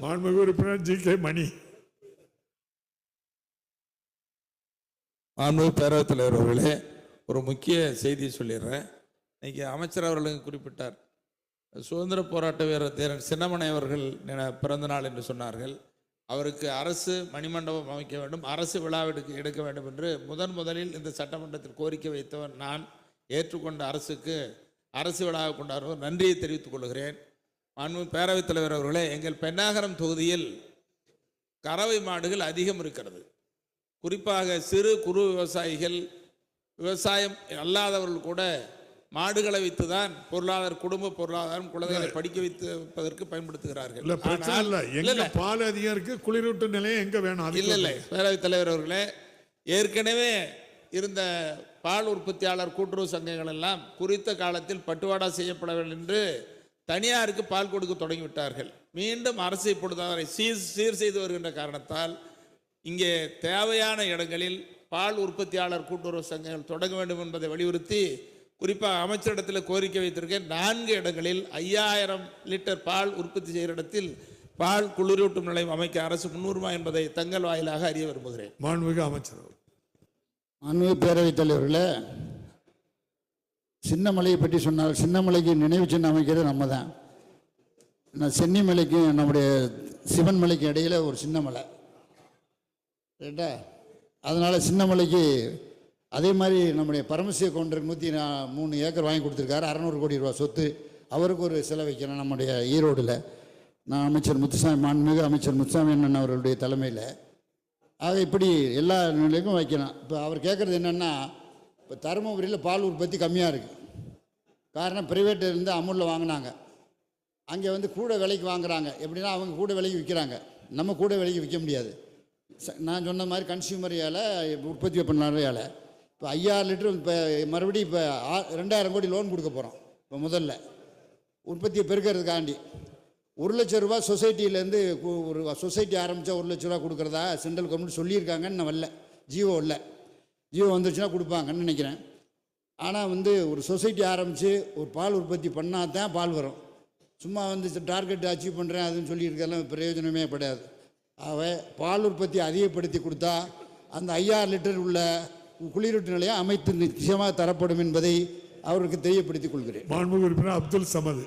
மாண்புமிகு உறுப்பினர் G K மணி. மாண்புமிகு பேரவைத் தலைவர் அவர்களே ஒரு முக்கிய செய்தி சொல்லிடுறேன். இன்னைக்கு அமைச்சர் அவர்களும் குறிப்பிட்டார். சுதந்திர போராட்ட வீரர் தேரன் சின்னமனை அவர்கள் நின- பிறந்த நாள் என்று சொன்னார்கள். அவருக்கு அரசு மணிமண்டபம் அமைக்க வேண்டும் அரசு விழா எடுக்க வேண்டும் என்று முதன் முதலில் இந்த சட்டமன்றத்தில் கோரிக்கை வைத்தவன் நான் ஏற்றுக்கொண்ட அரசுக்கு அரசு விழாவை கொண்டாடுவோர் நன்றியை தெரிவித்துக் கொள்கிறேன். மாண்பு பேரவைத் தலைவர் அவர்களே எங்கள் பெண்ணாகரம் தொகுதியில் கறவை மாடுகள் அதிகம் இருக்கிறது. குறிப்பாக சிறு குறு விவசாயிகள் விவசாயம் அல்லாதவர்கள் கூட மாடுகளை வைத்து தான் பொருளாதார குடும்ப பொருளாதாரம் குழந்தைகளை படிக்க வைப்பதற்கு பயன்படுத்துகிறார்கள். இல்ல. பால் அதிகம் இருக்கு குளிரூட்டு நிலையம் எங்க வேணும்? இல்லை இல்லை. பேரவைத் தலைவர் அவர்களே ஏற்கனவே இருந்த பால் உற்பத்தியாளர் கூட்டுறவு சங்கங்கள் எல்லாம் குறித்த காலத்தில் பட்டுவாடா செய்யப்படவில்லை என்று தனியாருக்கு பால் கொடுக்க தொடங்கிவிட்டார்கள். மீண்டும் அரசு இப்பொழுது அவரை சீர் சீர் செய்து வருகின்ற காரணத்தால் இங்கே தேவையான இடங்களில் பால் உற்பத்தியாளர் கூட்டுறவு சங்கங்கள் தொடங்க வேண்டும் என்பதை வலியுறுத்தி குறிப்பாக அமைச்சரிடத்தில் கோரிக்கை வைத்திருக்கேன். நான்கு இடங்களில் ஐயாயிரம் லிட்டர் பால் உற்பத்தி செய்கிற இடத்தில் பால் குளிரூட்டும் நிலையம் அமைக்க அரசு முன்னுரிமை என்பதை தங்கள் வாயிலாக அறிய விரும்புகிறேன். மாண்புமிகு அமைச்சர் அவர்கள். மாண்புமிகு பேரவைத் தலைவர்களே சின்னமலையை பற்றி சொன்னால் சின்னமலைக்கு நினைவு சின்ன அமைக்கிறது நம்ம தான் நான் சென்னிமலைக்கும் நம்முடைய சிவன் மலைக்கு இடையில ஒரு சின்ன மலை ரைட்டா அதனால் சின்னமலைக்கு அதே மாதிரி நம்முடைய பரமசிவ கவுண்டருக்கு நூற்றி மூணு ஏக்கர் வாங்கி கொடுத்துருக்காரு. அறநூறு கோடி ரூபா சொத்து. அவருக்கு ஒரு சிலை வைக்கிறேன் நம்முடைய ஈரோடில். நான் அமைச்சர் முத்துசாமி மாண்புமிகு அமைச்சர் முத்துசாமி அண்ணன் அவர்களுடைய தலைமையில். ஆக இப்படி எல்லா நிலைக்கும் வைக்கணும் இப்போ அவர் கேட்குறது என்னென்னா இப்போ தருமபுரியில் பால் உற்பத்தி கம்மியாக இருக்குது காரணம் ப்ரைவேட்டில் இருந்து அமுலில் வாங்கினாங்க. அங்கே வந்து கூட விலைக்கு வாங்குகிறாங்க எப்படின்னா அவங்க கூட விலைக்கு விற்கிறாங்க நம்ம கூட விலைக்கு விற்க முடியாது. நான் சொன்ன மாதிரி கன்சியூமர் ஏழை உற்பத்தி பண்ணாத இப்போ ஐயாயிரம் லிட்டர் இப்போ மறுபடியும் இப்போ ஆ- ரெண்டாயிரம் கோடி லோன் கொடுக்க போகிறோம் இப்போ முதல்ல. உற்பத்தியை பெருக்கிறதுக்காண்டி. ஒரு லட்ச ரூபா சொசைட்டிலேருந்து ஒரு சொசைட்டி ஆரம்பித்தா ஒரு லட்ச ரூபா கொடுக்குறதா சென்ட்ரல் கவர்மெண்ட் சொல்லியிருக்காங்கன்னு நான் வரல. ஜியோ இல்லை. ஜியோ வந்துருச்சுன்னா கொடுப்பாங்கன்னு நினைக்கிறேன். ஆனால் வந்து ஒரு சொசைட்டி ஆரம்பித்து ஒரு பால் உற்பத்தி பண்ணால் தான் பால் வரும். சும்மா வந்து டார்கெட் அச்சீவ் பண்ணுறேன் அதுன்னு சொல்லியிருக்கெல்லாம் பிரயோஜனமே கிடையாது அவ பால் உற்பத்தி அதிகப்படுத்தி கொடுத்தா அந்த ஐயாயிரம் லிட்டர் உள்ள குளிரூட்டு நிலையம் அமைத்து நிச்சயமாக தரப்படும் என்பதை அவருக்கு தெரியப்படுத்திக் கொள்கிறேன். மாண்பு உறுப்பினர் அப்துல் சமது.